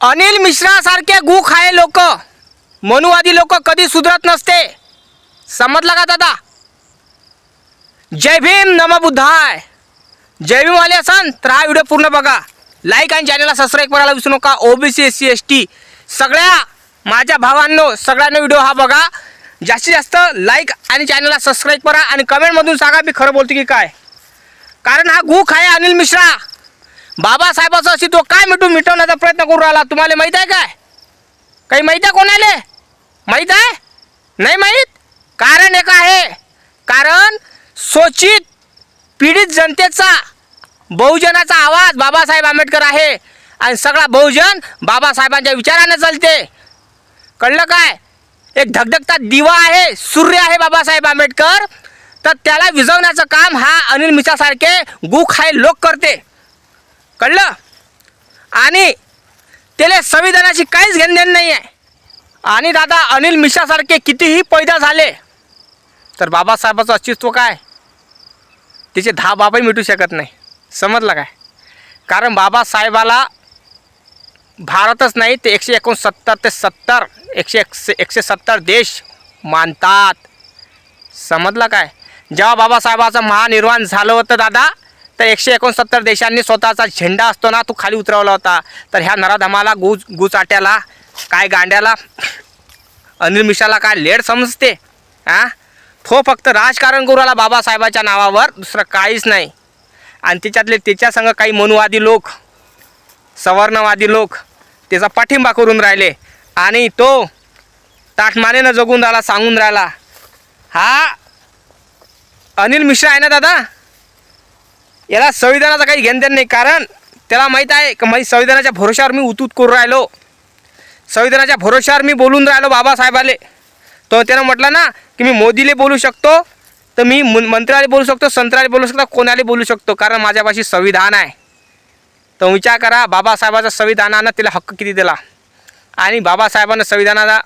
अनिल मिश्रासारखे गु खाये लोक. मनुवादी लोक कधी सुधरत नसते. समजला का दादा? जय भीम नम बुद्धाय. जय भीम आले असन तर हा व्हिडिओ पूर्ण बघा. लाईक आणि चॅनलला सबस्क्राईब करायला विसरू नका. OBC S C S T सगळ्या माझ्या भावांनो सगळ्यांना व्हिडिओ हा बघा. जास्तीत जास्त लाईक आणि चॅनलला सबस्क्राईब करा आणि कमेंटमधून सांगा मी खरं बोलतो की काय. कारण हा गु खाय अनिल मिश्रा. बाबासाहेबाचं अस्तित्व काय मिटून मिटवण्याचा प्रयत्न करू राहिला? तुम्हाला माहीत आहे काय? काही माहीत आहे कोणाले? माहीत आहे? नाही माहीत? कारण एक आहे. कारण शोषित पीडित जनतेचा बहुजनाचा आवाज बाबासाहेब आंबेडकर आहे. आणि सगळा बहुजन बाबासाहेबांच्या विचाराने चालते. कळलं काय? एक धगधगता दिवा आहे सूर्य आहे बाबासाहेब आंबेडकर. तर त्याला विझवण्याचं काम हा अनिल मिसासारखे गुख आहे लोक करते. कळलं? आणि त्याला संविधानाची काहीच घेणदेण नाही आहे आणि दादा अनिल मिश्रासारखे कितीही पैदा झाले तर बाबासाहेबाचं अस्तित्व काय? त्याचे दहा बाबाही मिटू शकत नाही. समजलं काय? कारण बाबासाहेबाला भारतच नाही ते एकशे एकोणसत्तर ते सत्तर एकशे एकशे एकशे सत्तर देश मानतात. समजलं काय? जेव्हा बाबासाहेबाचं महानिर्वाण झालं होतं दादा तर एकशे एकोणसत्तर देशांनी स्वतःचा झेंडा असतो ना तो खाली उतरवला होता. तर ह्या नराधमाला गुज गुचाट्याला काय गांड्याला अनिल मिश्राला काय लेड समजते? हां तो फक्त राजकारण करू आला बाबासाहेबाच्या नावावर दुसरं काहीच नाही. आणि त्याच्यातले त्याच्यासंग काही मनुवादी लोक सवर्णवादी लोक त्याचा पाठिंबा करून राहिले. आणि तो ताटमानेनं जगून राहिला सांगून राहिला. हा अनिल मिश्रा आहे ना दादा? याला संविधानाचा काही घेणदेण नाही कारण त्याला माहीत आहे का माझी संविधानाच्या भरोशावर मी उतूत करू राहिलो. संविधानाच्या भरोशावर मी बोलून राहिलो बाबासाहेबाले. तो त्यानं म्हटलं ना की मी मोदीले बोलू शकतो तर मी मंत्र्याला बोलू शकतो संत्राला बोलू शकतो कोणाला बोलू शकतो कारण माझ्यापाशी संविधान आहे. तर विचार करा बाबासाहेबाच्या संविधानानं तिला हक्क किती दिला? आणि बाबासाहेबांना संविधानाला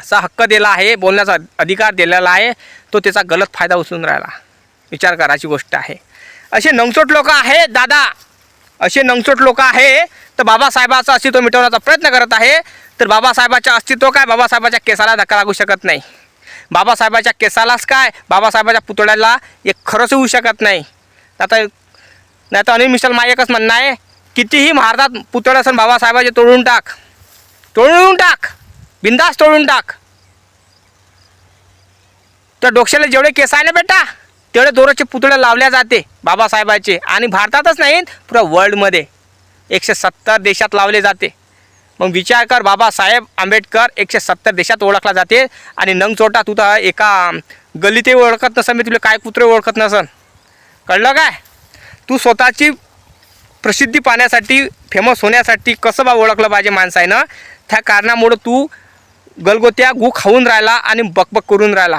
असा हक्क दिला आहे बोलण्याचा अधिकार दिलेला आहे तो त्याचा गलत फायदा उचलून राहिला. विचार करायची गोष्ट आहे. असे नंगचोट लोक आहे दादा. असे नंगचोट लोक आहे तर बाबासाहेबाचं अस्तित्व मिटवण्याचा प्रयत्न करत आहे. तर बाबासाहेबाचं अस्तित्व काय? बाबासाहेबाच्या केसाला धक्का लागू शकत नाही. बाबासाहेबाच्या केसालाच काय? बाबासाहेबाच्या पुतळ्याला एक खरंच होऊ शकत नाही. आता नाही तर अनिल मिश्रा मा एकच म्हणणं आहे. कितीही भारतात पुतळे असून बाबासाहेबाचे तोडून टाक. तोडून टाक. बिंदास तोडून टाक. तर डोक्याला जेवढे केस आहे ना बेटा? तेवढ्या दोराचे पुतळे लावल्या जाते बाबासाहेबाचे. आणि भारतातच नाही पुरा वर्ल्डमध्ये एकशे सत्तर देशात लावले जाते. मग विचार कर बाबासाहेब आंबेडकर एकशे सत्तर देशात ओळखला जाते. आणि नंगचोटा तू तर एका गल्लीतही ओळखत नसन मी तुला काय कुत्रे ओळखत नसन कळलं काय? तू स्वतःची प्रसिद्धी पाहण्यासाठी फेमस होण्यासाठी कसं बा ओळखलं पाहिजे माणसानं त्या कारणामुळं तू गलगोत्या गु खाऊन राहिला आणि बकबक करून राहिला.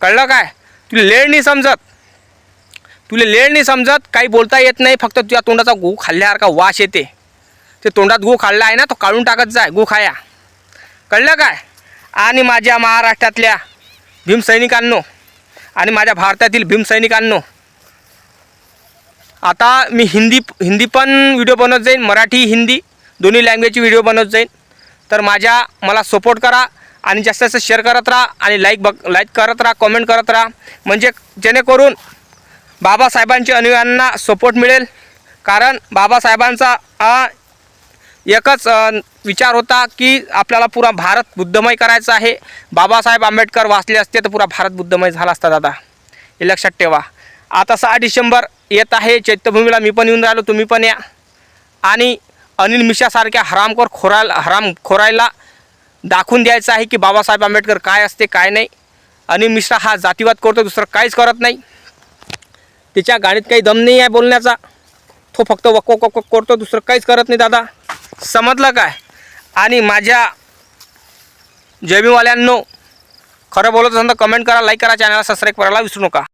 कळलं काय? तुला लेळ नाही समजत. तुला लेळ नाही समजत काही बोलता येत नाही फक्त तुझ्या तोंडाचा गू खाल्ल्यासारखा वास येते. ते तोंडात गू खाल्ला आहे ना तो काढून टाकत जाय गु खाया. कळलं काय? आणि माझ्या महाराष्ट्रातल्या भीमसैनिकांनो आणि माझ्या भारतातील भीमसैनिकांनो आता मी हिंदी हिंदी पण व्हिडिओ बनवत जाईन मराठी हिंदी दोन्ही लँग्वेजची व्हिडिओ बनवत जाईन. तर माझ्या मला सपोर्ट करा. आणि जास्तीत जास्त शेअर करत राहा आणि लाईक बघ लाईक करत राहा कमेंट करत राहा. म्हणजे जेणेकरून बाबासाहेबांच्या अनुयायांना सपोर्ट मिळेल. कारण बाबासाहेबांचा एकच विचार होता की आपल्याला पुरा भारत बुद्धमय करायचा आहे. बाबासाहेब आंबेडकर वाचले असते तर पुरा भारत बुद्धमय झाला असता दादा. हे लक्षात ठेवा. आता सहा डिसेंबर येत आहे. चैत्यभूमीला मी पण येऊन राहिलो तुम्ही पण या. आणि अनिल मिश्रासारख्या हरामखोर खोरायला हराम खोरायला दाखवून द्यायचं आहे की बाबासाहेब आंबेडकर काय असते काय नाही. अनिल मिश्रा हा जातीवाद करतो दुसरं काहीच करत नाही. तिच्या गाडीत काही दम नाही आहे बोलण्याचा. तो फक्त वक वक वक करतो दुसरं काहीच करत नाही दादा. समजलं काय? आणि माझ्या जयभीमवाल्यांनो खरं बोलत असेल तर कमेंट करा लाईक करा चॅनलला सबस्क्राईब करायला विसरू नका.